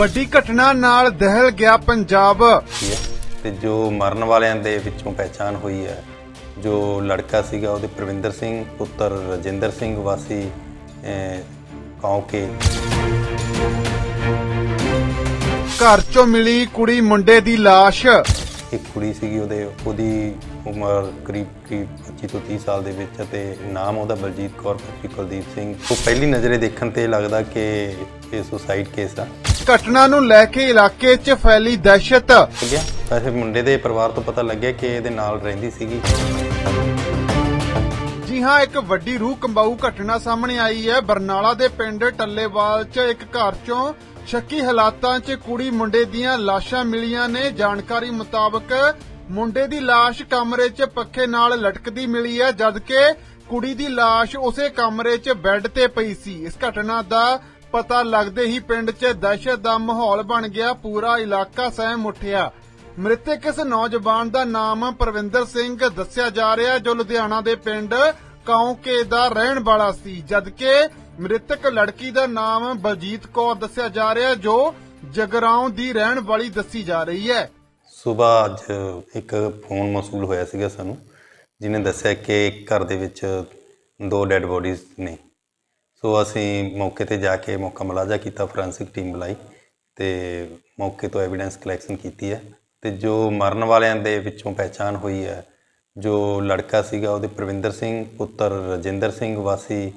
ਵੱਡੀ ਘਟਨਾ ਨਾਲ ਦਹਿਲ ਗਿਆ ਪੰਜਾਬ। ਹੈ ਤੇ ਜੋ ਮਰਨ ਵਾਲਿਆਂ ਦੇ ਵਿੱਚੋਂ ਪਹਿਚਾਨ ਹੋਈ ਹੈ ਜੋ ਲੜਕਾ ਸੀਗਾ ਉਹਦੇ ਪ੍ਰਵਿੰਦਰ ਸਿੰਘ ਪੁੱਤਰ ਰਜਿੰਦਰ ਸਿੰਘ ਵਾਸੀ ਅਹ, ਕੌਂਕੇ। ਘਰ ਚੋਂ ਮਿਲੀ ਕੁੜੀ ਮੁੰਡੇ ਦੀ ਲਾਸ਼। ਇੱਕ ਕੁੜੀ ਸੀਗੀ ਉਹਦੇ ਉਹਦੀ ਉਮਰ ਕਰੀਬ ਕਰੀਬ 25 ਤੋਂ 30 ਸਾਲ ਦੇ ਵਿੱਚ ਅਤੇ ਨਾਮ ਉਹਦਾ ਬਲਜੀਤ ਕੌਰ ਪੁੱਤਰੀ ਕੁਲਦੀਪ ਸਿੰਘ। ਉਹ ਪਹਿਲੀ ਨਜ਼ਰੇ ਦੇਖਣ ਤੇ ਲੱਗਦਾ ਕਿ ਇਹ ਸੁਸਾਈਡ ਕੇਸ ਆ। ਘਟਨਾ ਨੂੰ ਲੈ ਕੇ ਇਲਾਕੇ 'ਚ ਫੈਲੀ ਦਹਿਸ਼ਤ। ਗਿਆ ਵੈਸੇ ਮੁੰਡੇ ਦੇ ਪਰਿਵਾਰ ਤੋਂ ਪਤਾ ਲੱਗਿਆ ਕਿ ਇਹਦੇ ਨਾਲ ਰਹਿੰਦੀ ਸੀਗੀ। ਜੀ ਹਾਂ ਇੱਕ ਵੱਡੀ ਰੂਹ ਕੰਬਾਊ ਘਟਨਾ ਸਾਹਮਣੇ ਆਈ ਹੈ। ਬਰਨਾਲਾ ਦੇ ਪਿੰਡ ਟੱਲੇਵਾਲ 'ਚ ਇੱਕ ਘਰ 'ਚੋਂ ਸ਼ੱਕੀ ਹਾਲਾਤਾਂ 'ਚ ਕੁੜੀ ਮੁੰਡੇ ਦੀਆਂ ਲਾਸ਼ਾਂ ਮਿਲੀਆਂ ਨੇ। ਜਾਣਕਾਰੀ ਮੁਤਾਬਕ ਮੁੰਡੇ ਦੀ ਲਾਸ਼ ਕਮਰੇ 'ਚ ਪੱਖੇ ਨਾਲ ਲਟਕਦੀ ਮਿਲੀ ਹੈ ਜਦਕਿ ਕੁੜੀ ਦੀ ਲਾਸ਼ ਉਸੇ ਕਮਰੇ 'ਚ ਬੈੱਡ ਤੇ ਪਈ ਸੀ। ਇਸ ਘਟਨਾ ਦਾ ਪਤਾ ਲੱਗਦੇ ਹੀ ਪਿੰਡ 'ਚ ਦਹਿਸ਼ਤ ਦਾ ਮਾਹੌਲ ਬਣ ਗਿਆ, ਪੂਰਾ ਇਲਾਕਾ ਸਹਿਮ ਉੱਠਿਆ। ਮ੍ਰਿਤਕ ਇਸ ਨੌਜਵਾਨ ਦਾ ਨਾਮ ਪ੍ਰਵਿੰਦਰ ਸਿੰਘ ਦੱਸਿਆ ਜਾ ਰਿਹਾ, ਜੋ ਲੁਧਿਆਣਾ ਦੇ ਪਿੰਡ ਕੌਂਕੇ ਦਾ ਰਹਿਣ ਵਾਲਾ ਸੀ, ਜਦਕਿ ਮ੍ਰਿਤਕ ਲੜਕੀ ਦਾ ਨਾਮ ਬਲਜੀਤ ਕੌਰ ਦੱਸਿਆ ਜਾ ਰਿਹਾ, ਜੋ ਜਗਰਾਉਂ ਦੀ ਰਹਿਣ ਵਾਲੀ ਦੱਸੀ ਜਾ ਰਹੀ ਹੈ। ਸਵੇਰ ਅੱਜ ਇੱਕ ਫੋਨ ਮਸੂਲ ਹੋਇਆ ਸੀਗਾ ਸਾਨੂੰ, ਜਿਹਨੇ ਦੱਸਿਆ ਕਿ ਘਰ ਦੇ ਵਿੱਚ ਦੋ ਡੈੱਡ ਬੋਡੀਜ਼ ਨੇ। ਸੋ ਅਸੀਂ ਮੌਕੇ ਤੇ ਜਾ ਕੇ ਮੌਕਾ ਮੁਲਾਜ਼ਾ ਕੀਤਾ ਫੋਰੈਂਸਿਕ ਟੀਮ ਬੁਲਾਈ ਤੇ ਮੌਕੇ ਤੋਂ ਐਵੀਡੈਂਸ ਕਲੈਕਸ਼ਨ ਕੀਤੀ ਹੈ ਤੇ ਜੋ ਮਰਨ ਵਾਲਿਆਂ ਦੇ ਵਿੱਚੋਂ ਪਹਿਚਾਨ ਹੋਈ ਹੈ, ਜੋ ਲੜਕਾ ਸੀਗਾ ਉਹਦੇ ਪ੍ਰਵਿੰਦਰ ਸਿੰਘ, ਪੁੱਤਰ ਰਜਿੰਦਰ ਸਿੰਘ ਵਾਸੀ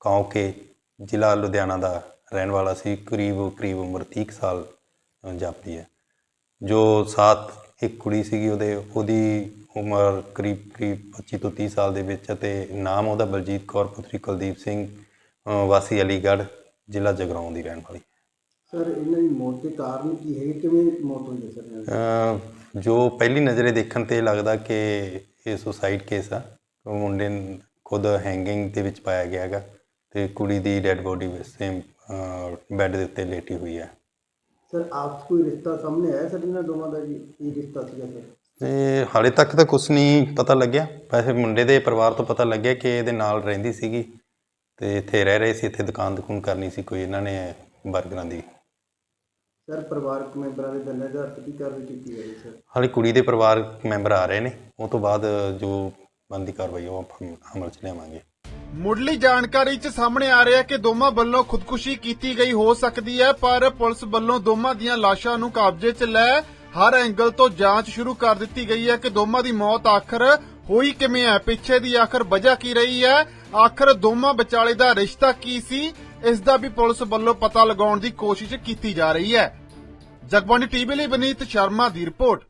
ਕੌਂਕੇ ਜ਼ਿਲ੍ਹਾ ਲੁਧਿਆਣਾ ਦਾ ਰਹਿਣ ਵਾਲਾ ਸੀ, ਕਰੀਬ ਕਰੀਬ ਉਮਰ 30 ਕੁ ਸਾਲ ਜਾਪਦੀ ਹੈ। ਜੋ ਸਾਥ ਇੱਕ ਕੁੜੀ ਸੀਗੀ ਉਹਦੇ, ਉਹਦੀ ਉਮਰ ਕਰੀਬ ਕਰੀਬ 25 ਤੋਂ 30 ਸਾਲ ਦੇ ਵਿੱਚ ਅਤੇ ਨਾਮ ਉਹਦਾ ਬਲਜੀਤ ਕੌਰ ਪੁੱਤਰੀ ਕੁਲਦੀਪ ਸਿੰਘ ਵਾਸੀ ਅਲੀਗੜ੍ਹ ਜ਼ਿਲ੍ਹਾ ਜਗਰਾਉਂ ਦੀ ਰਹਿਣ ਵਾਲੀ। ਸਰ ਇਹਨਾਂ ਦੀ ਮੌਤ ਦੇ ਕਾਰਨ ਕੀ ਹੈ? ਕਿਵੇਂ ਮੌਤ ਹੋਈ ਸਰ? ਜੋ ਪਹਿਲੀ ਨਜ਼ਰੇ ਦੇਖਣ ਤੇ ਲੱਗਦਾ ਕਿ ਇਹ ਸੁਸਾਈਡ ਕੇਸ ਆ ਉਹ ਮੁੰਡੇ ਖੁਦ ਹੈਂਗਿੰਗ ਦੇ ਵਿੱਚ ਪਾਇਆ ਗਿਆ ਹੈਗਾ ਤੇ ਕੁੜੀ ਦੀ ਡੈੱਡ ਬੋਡੀ ਸੇਮ ਬੈੱਡ ਦੇ ਉੱਤੇ ਲੇਟੀ ਹੋਈ ਹੈ। ਸਰ ਆਪ ਕੋਈ ਰਿਸ਼ਤਾ ਸਾਹਮਣੇ ਆਇਆ ਸਰ ਇਹਨਾਂ ਦੋਵਾਂ ਦਾ? ਜੀ ਕੀ ਰਿਸ਼ਤਾ ਸੀਗਾ ਸਰ? ਤੇ ਹਾਲੇ ਤੱਕ ਤਾਂ ਕੁਝ ਨਹੀਂ ਪਤਾ ਲੱਗਿਆ। ਵੈਸੇ ਮੁੰਡੇ ਦੇ ਪਰਿਵਾਰ ਤੋਂ ਪਤਾ ਲੱਗਿਆ ਕਿ ਇਹਦੇ ਨਾਲ ਰਹਿੰਦੀ ਸੀਗੀ ਤੇ ਇੱਥੇ ਰਹਿ ਰਹੇ ਸੀ ਇੱਥੇ ਦੁਕਾਨ ਦੁਕਾਨ ਕਰਨੀ ਸੀ ਕੋਈ ਇਹਨਾਂ ਨੇ ਬਰਗਰਾਂ ਦੀ। ਸਰ ਪਰਿਵਾਰਕ ਮੈਂਬਰਾਂ ਦੇ ਦੰਨੇ ਦਾ ਕੀ ਕਾਰਵਾਈ ਕੀਤੀ ਗਈ ਸਰ? ਹਾਲੇ ਕੁੜੀ ਦੇ ਪਰਿਵਾਰਕ ਮੈਂਬਰ ਆ ਰਹੇ ਨੇ ਉਹ ਤੋਂ ਬਾਅਦ ਜੋ ਬੰਦੀ ਕਾਰਵਾਈ ਉਹ ਆਪਾਂ ਅਮਲ ਚ ਲਿਆਵਾਂਗੇ। ਮੁੱਢਲੀ ਜਾਣਕਾਰੀ 'ਚ ਸਾਹਮਣੇ ਆ ਰਿਹਾ ਕਿ ਦੋਵਾਂ ਵੱਲੋਂ ਖੁਦਕੁਸ਼ੀ ਕੀਤੀ ਗਈ ਹੋ ਸਕਦੀ ਹੈ ਪਰ ਪੁਲਿਸ ਵੱਲੋਂ ਦੋਵਾਂ ਦੀਆਂ ਲਾਸ਼ਾਂ ਨੂੰ ਕਬਜ਼ੇ 'ਚ ਲੈ ਹਰ ਐਂਗਲ ਤੋਂ ਜਾਂਚ ਸ਼ੁਰੂ ਕਰ ਦਿੱਤੀ ਗਈ ਹੈ ਕਿ ਦੋਵਾਂ ਦੀ ਮੌਤ ਆਖਰ ਹੋਈ ਕਿਵੇਂ ਹੈ, ਪਿੱਛੇ ਦੀ ਆਖਰ ਵਜ੍ਹਾ ਕੀ ਰਹੀ ਹੈ, ਆਖਰ ਦੋਵਾਂ ਵਿਚਾਲੇ ਦਾ ਰਿਸ਼ਤਾ ਕੀ ਸੀ, ਇਸ ਦਾ ਵੀ ਪੁਲਿਸ ਵੱਲੋਂ ਪਤਾ ਲਗਾਉਣ ਦੀ ਕੋਸ਼ਿਸ਼ ਕੀਤੀ ਜਾ ਰਹੀ ਹੈ। ਜਗਬਾਣੀ ਟੀਵੀ ਲਈ ਬਨੀਤ ਸ਼ਰਮਾ ਦੀ ਰਿਪੋਰਟ।